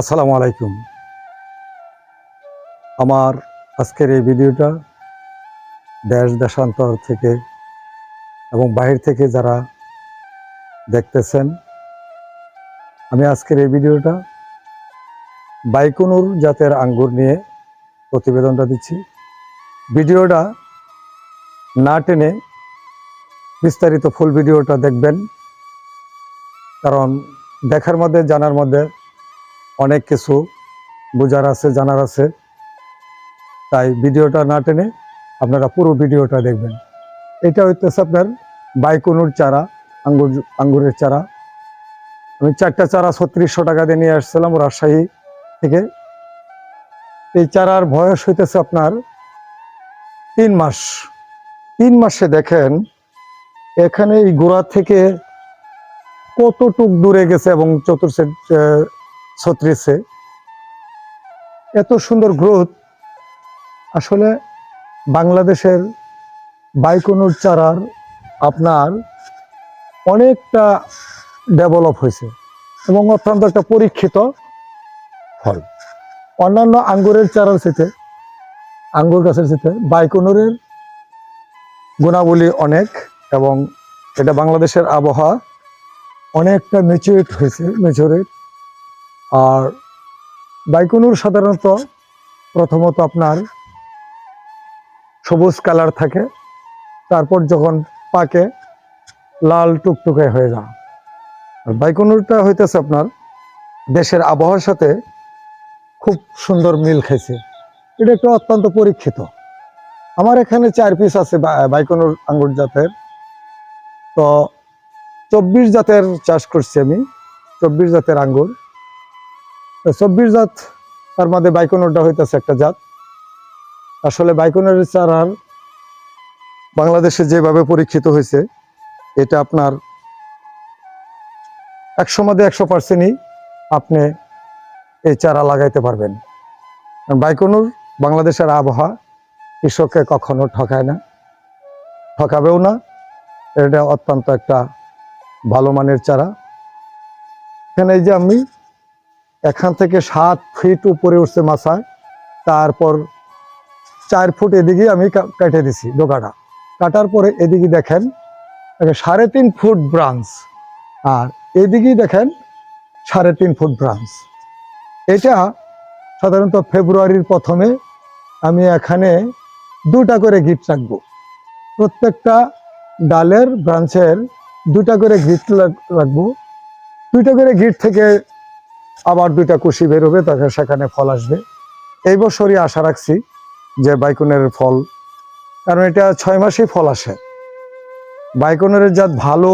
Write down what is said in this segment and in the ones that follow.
আসসালামু আলাইকুম। আমার আজকের এই ভিডিওটা দেশ দেশান্তর থেকে এবং বাহির থেকে যারা দেখতেছেন, আমি আজকের এই ভিডিওটা বাইকুনুর জাতের আঙ্গুর নিয়ে প্রতিবেদনটা দিচ্ছি। ভিডিওটা না টেনে বিস্তারিত ফুল ভিডিওটা দেখবেন, কারণ দেখার মধ্যে, জানার মধ্যে অনেক কিছু বোঝার আছে, জানার আছে। তাই ভিডিওটা না টেনে আপনারা পুরো ভিডিওটা দেখবেন। এটা হইতেছে আপনার বাইকুনুর চারা, আঙ্গুর, আঙ্গুরের চারা। আমি চারটা চারা ছত্রিশশো টাকা দিয়ে নিয়ে আসছিলাম রাজশাহী থেকে। এই চারার বয়স হইতেছে আপনার তিন মাস। তিন মাসে দেখেন, এখানে এই গোড়া থেকে কতটুক দূরে গেছে এবং চতুর্থ ছত্রিশে। এত সুন্দর গ্রোথ। আসলে বাংলাদেশের বাইকনুর চারার আপনার অনেকটা ডেভেলপ হয়েছে এবং অত্যন্ত একটা পরীক্ষিত ফল। অন্যান্য আঙ্গুরের চারার সাথে আঙ্গুর গাছের সাথে বাইকনুরের গুণাবলী অনেক এবং এটা বাংলাদেশের আবহাওয়া অনেকটা ম্যাচিউরেট হয়েছে ম্যাচিউরেট আর বাইকুনুর সাধারণত প্রথমত আপনার সবুজ কালার থাকে, তারপর যখন পাকে লাল টুকটুকে হয়ে যায়। আর বাইকুনুরটা হইতেছে আপনার দেশের আবহাওয়ার সাথে খুব সুন্দর মিল খাইছে। এটা একটা অত্যন্ত পরীক্ষিত। আমার এখানে চার পিস আছে বাইকুনুর আঙ্গুর জাতের। তো চব্বিশ জাতের চাষ করছি আমি, চব্বিশ জাতের আঙ্গুর। চব্বিশ জাত, তার মধ্যে বাইকোনরটা হইতেছে একটা জাত। আসলে বাইকোনরের চারার বাংলাদেশে যেভাবে পরীক্ষিত হয়েছে, এটা আপনার একশো মধ্যে একশো পার্সেন্টই আপনি এই চারা লাগাইতে পারবেন। বাইকোনুর বাংলাদেশের আবহাওয়া কৃষককে কখনো ঠকায় না। ঠকাবেও না, এটা অত্যন্ত একটা ভালো মানের চারা। এখানে এই যে আমি এখান থেকে সাত ফিট উপরে উঠছে মাছায় তারপর চার ফুট এদিকে আমি কেটে দিছি ডোকাটা। কাটার পরে এদিকে দেখেন সাড়ে তিন ফুট ব্রাঞ্চ আর এদিকেই দেখেন, সাড়ে তিন ফুট ব্রাঞ্চ এটা সাধারণত ফেব্রুয়ারির প্রথমে আমি এখানে দুটা করে গিট রাখব। প্রত্যেকটা ডালের ব্রাঞ্চের দুটা করে গিট রাখব। দুইটা করে গিট থেকে আবার দুইটা কুশি বেরোবে তখন সেখানে ফল আসবে। এই বছরই আশা রাখছি যে বাইকুনের ফল, কারণ এটা ছয় মাসেই ফল আসে। বাইকুনের জাত ভালো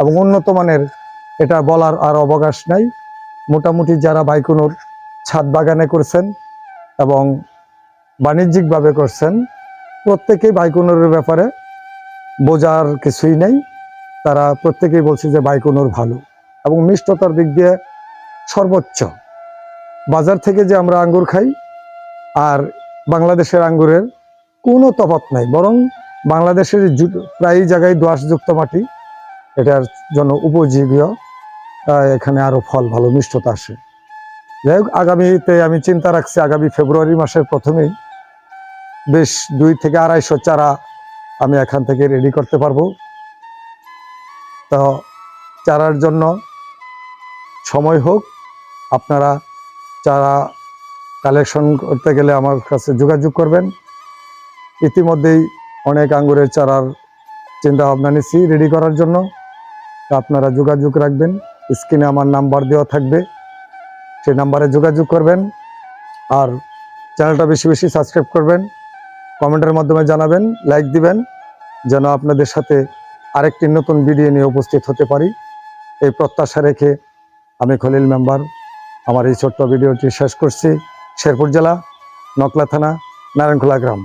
এবং উন্নত মানের, এটা বলার আর অবকাশ নাই। মোটামুটি যারা বাইকনুর ছাদ বাগানে করছেন এবং বাণিজ্যিকভাবে করছেন, প্রত্যেকেই বাইকনুরের ব্যাপারে বোঝার কিছুই নেই। তারা প্রত্যেকেই বলছে যে বাইকনুর ভালো এবং মিষ্টতার দিক দিয়ে সর্বোচ্চ। বাজার থেকে যে আমরা আঙ্গুর খাই, আর বাংলাদেশের আঙ্গুরের কোনো তফাৎ নাই, বরং বাংলাদেশের প্রায় জায়গায় দোয়াশযুক্ত মাটি, এটার জন্য উপজীবীয় এখানে আরও ফল ভালো মিষ্টতা আসে। যাই হোক, আগামীতে আমি চিন্তা রাখছি, আগামী ফেব্রুয়ারি মাসের প্রথমেই বেশ দুই থেকে আড়াইশো চারা আমি এখান থেকে রেডি করতে পারব। তো চারার জন্য সময় হোক আপনারা চারা কালেকশন করতে গেলে আমার কাছে যোগাযোগ করবেন। ইতিমধ্যেই অনেক আঙ্গুরের চারার চিন্তা ভাবনা নিচ্ছি রেডি করার জন্য। আপনারা যোগাযোগ রাখবেন। স্ক্রিনে আমার নাম্বার দেওয়া থাকবে। সেই নাম্বারে যোগাযোগ করবেন। আর চ্যানেলটা বেশি বেশি সাবস্ক্রাইব করবেন। কমেন্টের মাধ্যমে জানাবেন লাইক দিবেন, যেন আপনাদের সাথে আরেকটি নতুন ভিডিও নিয়ে উপস্থিত হতে পারি। এই প্রত্যাশা রেখে আমি খলিল মেম্বার আমার এই ছোট্ট ভিডিওটি শেষ করছি। শেরপুর জেলা নকলা থানা নারায়ণখোলা গ্রাম।